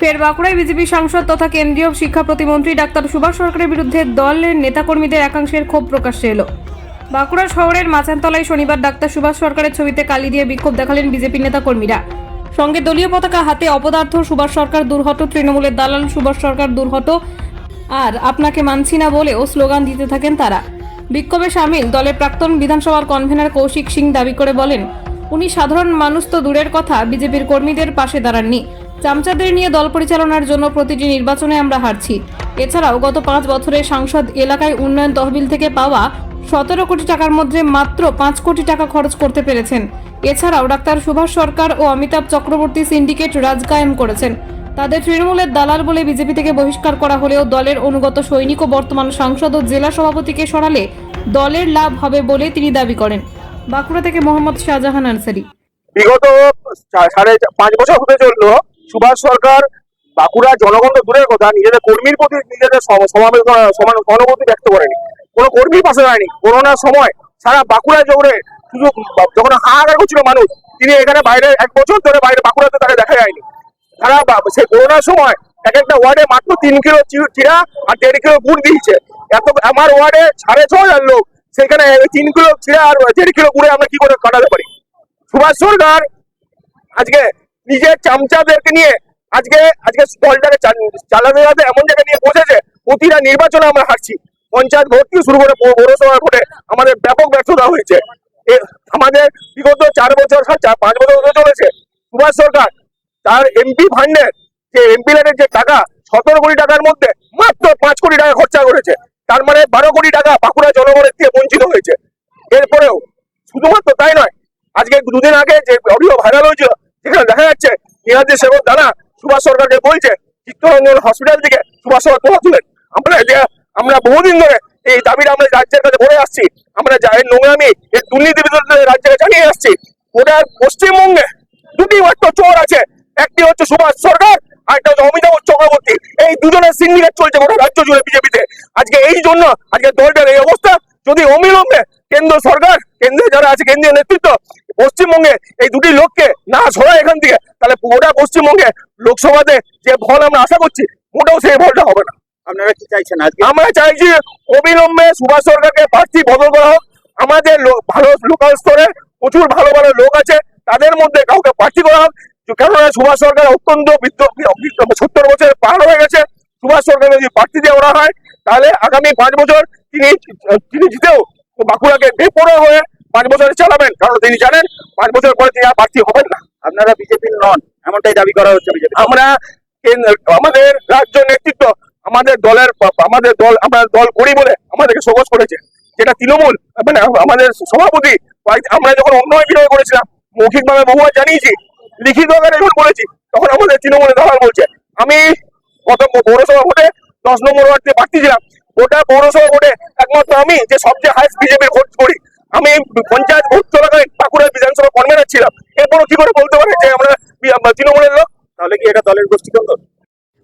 ফের বাঁকুড়ায় বিজেপি সাংসদ তথা কেন্দ্রীয় শিক্ষা প্রতিমন্ত্রী ডাক্তার সুভাষ সরকারের বিরুদ্ধে দলের নেতাকর্মীদের একাংশের ক্ষোভ প্রকাশ্যে এলো। বাঁকুড়া শহরের মাচানতলায় শনিবার ডাক্তার সুভাষ সরকারের ছবিতে কালি দিয়ে বিক্ষোভ দেখালেন বিজেপি নেতাকর্মীরা। সঙ্গে দলীয় পতাকা হাতে অপদার্থ সুভাষ সরকার দুর্হট তৃণমূলের দালাল সুভাষ সরকার দুর্হট আর আপনাকে মানছি না বলেও স্লোগান দিতে থাকেন তারা। বিক্ষোভে সামিল দলের প্রাক্তন বিধানসভার কনভেনার কৌশিক সিং দাবি করে বলেন, উনি সাধারণ মানুষ তো দূরের কথা, বিজেপির কর্মীদের পাশে দাঁড়াননি। চামচাদের নিয়ে দল পরিচালনার জন্য প্রতিটি নির্বাচনে আমরা হারছি। এছাড়াও গত পাঁচ বছরে সাংসদ এলাকায় উন্নয়ন তহবিল থেকে পাওয়া সতেরো কোটি টাকার মধ্যে মাত্র পাঁচ কোটি টাকা খরচ করতে পেরেছেন। এছাড়াও ডাক্তার সুভাষ সরকার ও অমিতাভ চক্রবর্তী সিন্ডিকেট রাজ কায়েম করেছেন। তাদের তৃণমূলের দালাল বলে বিজেপি থেকে বহিষ্কার করা হলেও দলের অনুগত সৈনিক ও বর্তমান সাংসদ ও জেলা সভাপতিকে সরালে দলের লাভ হবে বলে তিনি দাবি করেন। বাঁকুড়া থেকে মোহাম্মদ শাহজাহান আনসারি। বিগত সাড়ে পাঁচ বছর হতে চলল। সুভাষ সরকার, বাঁকুড়া জনগণ তো দূরের কথা, নিজেদের কর্মীর প্রতি নিজেদের সম- সমাবেশ সহানুভূতি ব্যক্ত করেনি। কোনো কর্মী পাশে দাঁড়ায়নি। করোনার সময় সারা বাঁকুড়া জোরে শুধু যখন হাহাকার করছিল মানুষ, তিনি এখানে বাইরে এক বছর ধরে বাইরে বাঁকুড়াতে তাকে দেখা যায়নি। বা- সেই করোনার সময় এক একটা ওয়ার্ডে মাত্র তিন কিলো চিরা আর দেড় কিলো গুড় দিয়েছে। এত, আমার ওয়ার্ডে সাড়ে ছ হাজার লোক, সেখানে তিন কিলো চিরা আর দেড় কিলো গুড়ে আমরা কি করে কাটাতে পারি? সুভাষ সরকার আজকে নিজের চামচাদেরকে নিয়ে আজকে আজকে দলটাকে চাল- চালাতে চালাতে এমন জায়গায় নিয়ে পৌঁছেছে প্রতিটা নির্বাচনে আমরা হারছি। পঞ্চায়েত ভোট থেকে শুরু করে পৌরসভার ভোটে আমাদের ব্যাপক ব্যর্থতা হয়েছে। আমাদের বিগত চার বছর চার, পাঁচ বছর চলেছে। সুভাষ সরকার, তার এমপি ফান্ডের যে এমপি ল্যান্ডের যে টাকা, সতেরো কোটি টাকার মধ্যে মাত্র পাঁচ কোটি টাকা খরচা করেছে। তার মানে বারো কোটি টাকা বাঁকুড়া জনগণের থেকে বঞ্চিত হয়েছে। এরপরেও শুধুমাত্র তাই নয়, আজকে দুদিন আগে যে অডিও ভাইরাল হয়েছিল সেখানে দেখা যাচ্ছে নিরাজি সেবক দানা সুভাষ সরকারকে বলছে, চিত্তরঞ্জন হসপিটাল থেকে সুভাষ সরকার তোলা তুলেন। আমরা আমরা বহুদিন ধরে এই দাবিটা আমরা রাজ্যের কাছে বলে আসছি। আমরা যা এর নোংরামি এই দুর্নীতি বিরুদ্ধে রাজ্যকে জানিয়ে আসছি। ওটা পশ্চিমবঙ্গে দুটি মাত্র চোর আছে। একটি হচ্ছে সুভাষ সরকার, আর একটা হচ্ছে অমিতাভ চক্রবর্তী। এই দুজনের সিন্ডিকেট চলছে গোটা রাজ্য জুড়ে বিজেপিতে। আজকে এই জন্য আজকে দলটার এই অবস্থা। যদি অবিলম্বে কেন্দ্র সরকার কেন্দ্রে যারা আছে কেন্দ্রীয় নেতৃত্ব পশ্চিমবঙ্গে এই দুটি লোককে না সরায় এখান থেকে তাহলে গোটা পশ্চিমবঙ্গে লোকসভাতে যে ফল আমরা আশা করছি মোটেও সেই ফলটা হবে না। আপনারা কি চাইছেন আমরা চাইছি অবিলম্বে সুভাষ সরকারকে প্রার্থী বদল করা হোক। আমাদের ভালো লোকাল স্তরে প্রচুর ভালো ভালো লোক আছে তাদের মধ্যে কাউকে প্রার্থী করা হোক। কেননা সুভাষ সরকার অত্যন্ত সত্তর বছর পার হয়ে গেছে। সুভাষ সরকার যদি প্রার্থী দিয়ে ওরা হয় তাহলে আগামী পাঁচ বছর তিনি তিনি জিতেও বাঁকুড়াকে বেপরে হয়ে পাঁচ বছর চালাবেন। কারণ তিনি জানেন পাঁচ বছর পরে তিনি আর প্রার্থী হবেন না। আপনারা বিজেপির নন এমনটাই দাবি করা হচ্ছে বিজেপি আমরা আমাদের রাজ্য নেতৃত্ব আমাদের দলের আমাদের দল আমরা দল করি বলে আমাদেরকে সহজ করেছে। যেটা তৃণমূল মানে আমাদের সভাপতি আমরা যখন উন্নয়ন বিনয় করেছিলাম মৌখিকভাবে বহুবার জানিয়েছি লিখিত আকারে যখন বলেছি তখন আমাদের তৃণমূলের দালাল বলছে আমি গত পৌরসভা ভোটে দশ নম্বর ওয়ার্ড দিয়ে প্রার্থী ছিলাম। ওটা পৌরসভা ভোটে একমাত্র আমি যে সবচেয়ে হাইস্ট বিজেপির ভোট করি। আমি পঞ্চায়েত ভোট চলাকালীন বাঁকুড়া বিধানসভা কনভেনার ছিলাম। এরপরও কি করে বলতে পারে যে আমরা তৃণমূলের লোক, তাহলে কি এটা দলের গোষ্ঠীদ্বন্দ্ব?